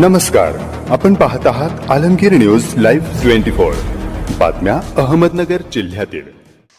नमस्कार. आपण पाहत आहात Alamgir news live twenty four. बातम्या अहमदनगर जिल्ह्यातील.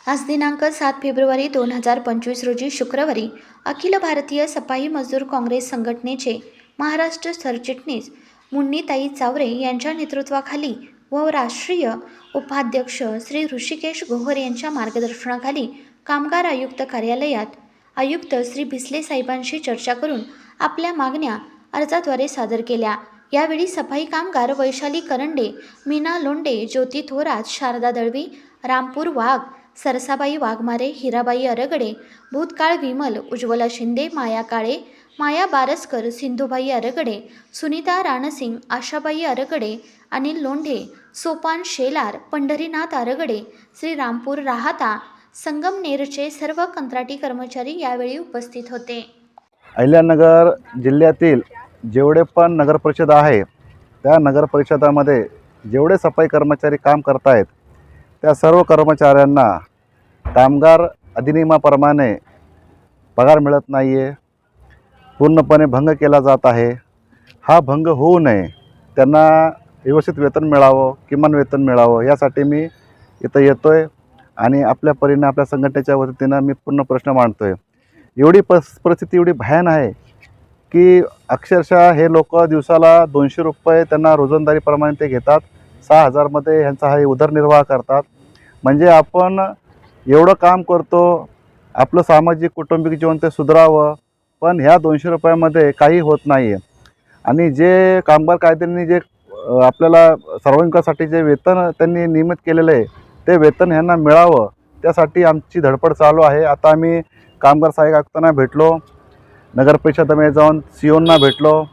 आज दिनांक सात फेब्रुवारी दोन हजार पंचवीस रोजी शुक्रवारी अखिल भारतीय सफाई मजदूर काँग्रेस संघटनेचे महाराष्ट्र सरचिटणीस मुन्नीताई चावरे यांच्या नेतृत्वाखाली व राष्ट्रीय उपाध्यक्ष श्री ऋषिकेश गोहर यांच्या मार्गदर्शनाखाली कामगार आयुक्त कार्यालयात आयुक्त श्री भिसले साहेबांशी चर्चा करून आपल्या मागण्या अर्जाद्वारे सादर केल्या. यावेळी सफाई कामगार वैशाली करंडे मीना लोंडे ज्योती थोरात शारदा दळवी रामपूर वाघ सरसाबाई वाघमारे हिराबाई अरगडे भूतकाळ विमल उज्ज्वला शिंदे माया काळे माया बारसकर सिंधुबाई अरगडे सुनीता राणसिंग आशाबाई अरगडे अनिल लोंढे सोपान शेलार पंढरीनाथ अरगडे श्री रामपूर राहता संगमनेरचे सर्व कंत्राटी कर्मचारी यावेळी उपस्थित होते. अहिल्यानगर जिल्ह्यातील जेवढे पण नगरपरिषद आहे त्या नगरपरिषदामध्ये जेवढे सफाई कर्मचारी काम करत आहेत त्या सर्व कर्मचाऱ्यांना कामगार अधिनियमाप्रमाणे पगार मिळत नाही आहे पूर्णपणे भंग केला जात आहे. हा भंग होऊ नये. त्यांना व्यवस्थित वेतन मिळावं किमान वेतन मिळावं यासाठी मी इथं येतो आहे आणि आपल्या परीने आपल्या संघटनेच्या वतीनं मी पूर्ण प्रश्न मांडतो आहे एवढी पस परिस्थिती एवढी भयान आहे की अक्षरशः हे लोक दिवसाला दोनशे रुपये त्यांना रोजंदारीप्रमाणे ते घेतात. सहा हजारमध्ये ह्यांचा हा उदरनिर्वाह करतात. म्हणजे आपण एवढं काम करतो आपलं सामाजिक कौटुंबिक जीवन ते सुधारावं पण ह्या दोनशे रुपयामध्ये काही होत नाही आहे आणि जे कामगार कायद्यांनी जे आपल्याला सर्वांकासाठी जे वेतन त्यांनी नियमित केलेलं आहे ते वेतन ह्यांना मिळावं त्यासाठी आमची धडपड चालू आहे. आता आम्ही कामगार सहाय्यक आयुक्तांना भेटलो नगर परिषदेमध्ये जाऊन सीओंना भेटलो.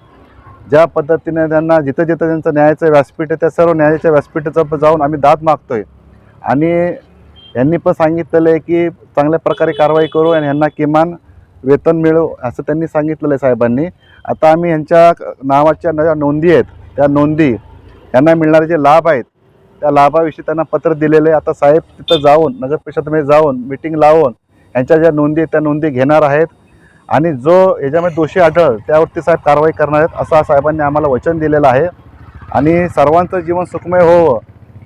ज्या पद्धतीने त्यांना जिथं जिथं त्यांचं न्यायाचं व्यासपीठ आहे त्या सर्व न्यायाच्या व्यासपीठाचं जाऊन आम्ही दाद मागतो आहे आणि यांनी पण सांगितलेलं आहे की चांगल्या प्रकारे कारवाई करू आणि यांना किमान वेतन मिळू असं त्यांनी सांगितलेलं आहे साहेबांनी. आता आम्ही यांच्या नावाच्या ज्या नोंदी आहेत त्या नोंदी यांना मिळणारे जे लाभ आहेत त्या लाभाविषयी त्यांना पत्र दिलेलं आहे. आता साहेब तिथं जाऊन नगर परिषदमध्ये जाऊन मिटिंग लावून यांच्या ज्या नोंदी आहेत त्या नोंदी घेणार आहेत. आणि जो याच्यामध्ये दोषी आढळ त्यावरती साहेब कारवाई करणार आहेत असं साहेबांनी आम्हाला वचन दिलेलं आहे. आणि सर्वांचं जीवन सुखमय होवं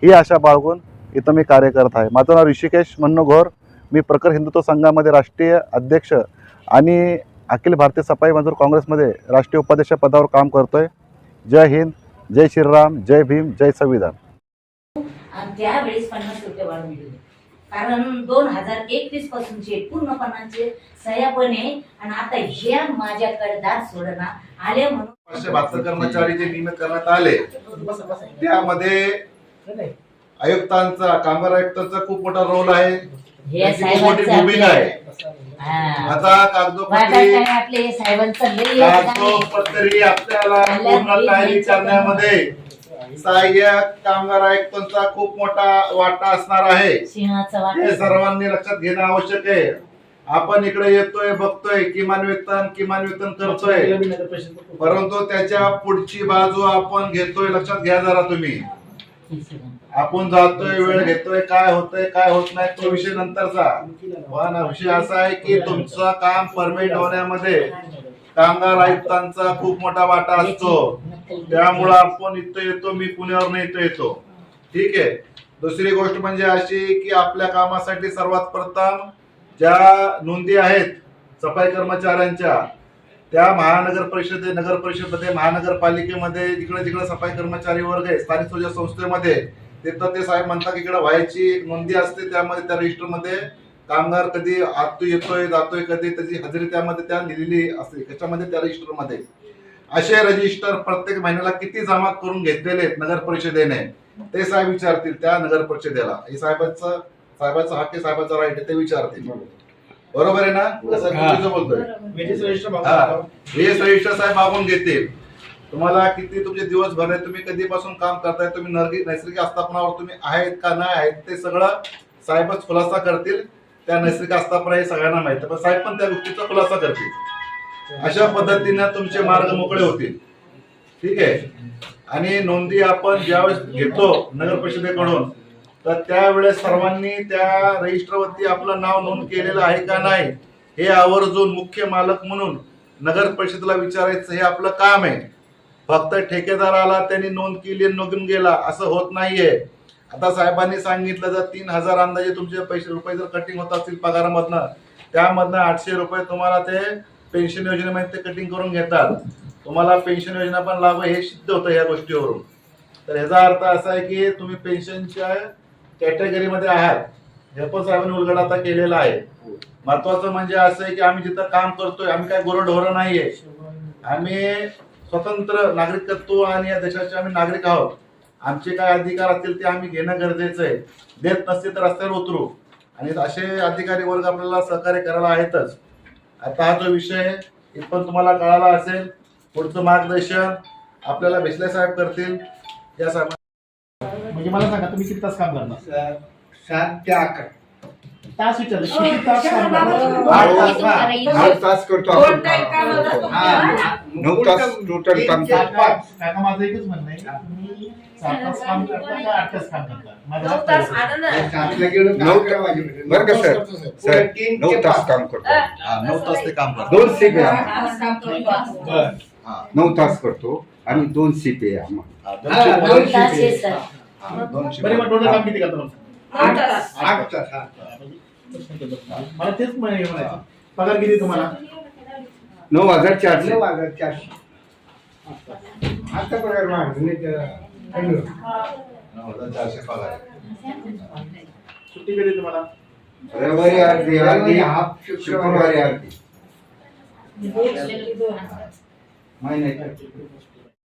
ही आशा बाळगून इथं मी कार्य करत आहे. माझं नाव ऋषिकेश मन्नू घोर मी प्रखर हिंदुत्व संघामध्ये राष्ट्रीय अध्यक्ष आणि अखिल भारतीय सफाई मजूर काँग्रेसमध्ये राष्ट्रीय उपाध्यक्ष पदावर काम करतोय. जय हिंद जय श्रीराम जय भीम जय संविधान. कारण दोन हजार एकवीस पासूनचे पूर्णपणाचे सह्यापणे आणि आता ह्या माझ्याकडे दार सोडना आले म्हणून बहात्तर कर्मचारी जे नियमित करण्यात आले त्यामध्ये आयुक्तांचा कामगार आयुक्तांचा खूप मोठा रोल आहे हे साहेबांचं आहे हा. आता कागदोपत्री आहे. आपल्याला करण्यामध्ये सहाय्यक कामगार आयुक्तांचा खूप मोठा वाटा असणार आहे. सिंहाचं हे सर्वांनी लक्षात घेणं आवश्यक आहे. आपण इकडे येतोय बघतोय किमान वेतन किमान वेतन करतोय. परंतु त्याच्या पुढची बाजू आपण घेतोय लक्षात घ्या जरा तुम्ही. आपण जातोय वेळ घेतोय काय होतंय काय होत नाही तो विषय नंतरचा. पण विषय असा आहे की तुमचं काम परमिट होण्यामध्ये कामगार आयुक्तांचा खूप मोठा वाटा असतो. त्यामुळं आपण इथं येतो मी पुण्यावरून इथं येतो. ठीक आहे. दुसरी गोष्ट म्हणजे अशी की आपल्या कामासाठी सर्वात प्रथम ज्या नोंदी आहेत सफाई कर्मचाऱ्यांच्या त्या महानगर परिषदे नगर परिषदेमध्ये महानगरपालिकेमध्ये जिकडे जिकडे सफाई कर्मचारी वर्ग आहे स्थानिक स्वराज्य संस्थेमध्ये तिथं ते साहेब म्हणतात इकडे व्हायची एक नोंदी असते त्यामध्ये त्या रजिस्टरमध्ये कामगार कधी आत येतोय जातोय कधी त्याची हजेरी त्यामध्ये त्या लिहिलेली असते. त्याच्यामध्ये त्या रजिस्टरमध्ये. असे रजिस्टर प्रत्येक महिन्याला किती जमा करून घेतलेले आहेत नगर परिषदेने ते साहेब विचारतील त्या नगर परिषदेला. हे साहेबांचं साहेबाचा हक्क साहेबाचा राईट ते विचारतील. बरोबर आहे ना? चुकीचं बोलतोय. हा. वेस रजिस्टर साहेब मागून घेतील तुम्हाला किती तुमचे दिवस भरले तुम्ही कधीपासून काम करताय तुम्ही नैसर्गिक आस्थापनावर तुम्ही आहेत का नाही आहेत ते सगळं साहेबच खुलासा करतील. त्या नैसर्गिक आस्थापना हे सगळ्यांना माहिती पण साहेब पण त्या गोष्टीचा खुलासा करतील. अशा पद्धतीनं तुमचे मार्ग मोकळे होतील. ठीक आहे? आणि नोंदी आपण ज्यावेळेस घेतो नगर परिषदेकडून तर त्यावेळेस सर्वांनी त्या रजिस्टरवरती आपलं नाव नोंद केलेलं आहे का नाही हे आवर्जून मुख्य मालक म्हणून नगर परिषदेला विचारायचं हे आपलं काम आहे. फक्त ठेकेदार आला त्यांनी नोंद केली आणि निघून गेला असं होत नाहीये. आता साहेबांनी सांगितलं जर तीन हजार अंदाजे तुमचे पैसे रुपये जर कटिंग होत असतील पगारामधनं त्यामधनं आठशे रुपये तुम्हाला ते पेन्शन योजनेमध्ये ते कटिंग करून घेतात. तुम्हाला पेन्शन योजना पण लाभ हे सिद्ध होतं या गोष्टीवरून. तर ह्याचा अर्थ असा आहे की तुम्ही पेन्शनच्या कॅटेगरीमध्ये आहात. हे पण साहेबांनी उलगड आता केलेला आहे. महत्वाचं म्हणजे असं आहे की आम्ही जिथं काम करतोय आम्ही काय गुरढोरं नाहीये. आम्ही स्वतंत्र नागरिकत्व आणि या देशाचे आम्ही नागरिक आहोत. आमचे काय अधिकार असतील ते आम्ही घेणं गरजेचं आहे. देत नसतील तर रस्त्यावर उतरू. आणि असे अधिकारी वर्ग आपल्याला सहकार्य करायला आहेतच. आता हा जो विषय इथपण तुम्हाला कळाला असेल. पुढचं मार्गदर्शन आपल्याला भेसले साहेब करतील. या साहेब म्हणजे मला सांगा तुम्ही किती तास काम करणार? सात ते अकरा तास विचारलं किती तास काम आठ तास किती ना. करायचं? आठ तास करतो दोन काम होतं हा. नऊ तास टोटल काम सात करतो. काका माझं एकच म्हणणं आहे तुम्ही सात तास काम करता का आठ तास काम करता माझं नऊ हाच तास प्रश्न आहे. आलं ना सातला गेलो तर नऊ- अकरा वाजेपर्यंत. बरं का नऊ सर? तास करतो सर. सर तीन नऊ ते तास पाच. काम करतो हा, नऊ तास ते काम करतात दोन सीपी हा, करतो. नऊ तास करतो आणि दोन सीपी आम्हाला हा, दोन दोन तास शिफ्ट आहे, सर. हा, दोन शिफ्ट. बरं मग टोटल काम किती करता मला आठ तास आठ तास हा. म्हणजे. मला तेच म्हणायचं. पगार किती तुम्हाला? नऊ हजार चारशे. नऊ हजार चारशे. आता पगार होतो. नऊ हजार चारशे पगार. आहे. सुट्टी कधी तुम्हाला? रविवारी अर्धी अर्धी हाफ शुक्रवारी. अर्धी महिन्याची.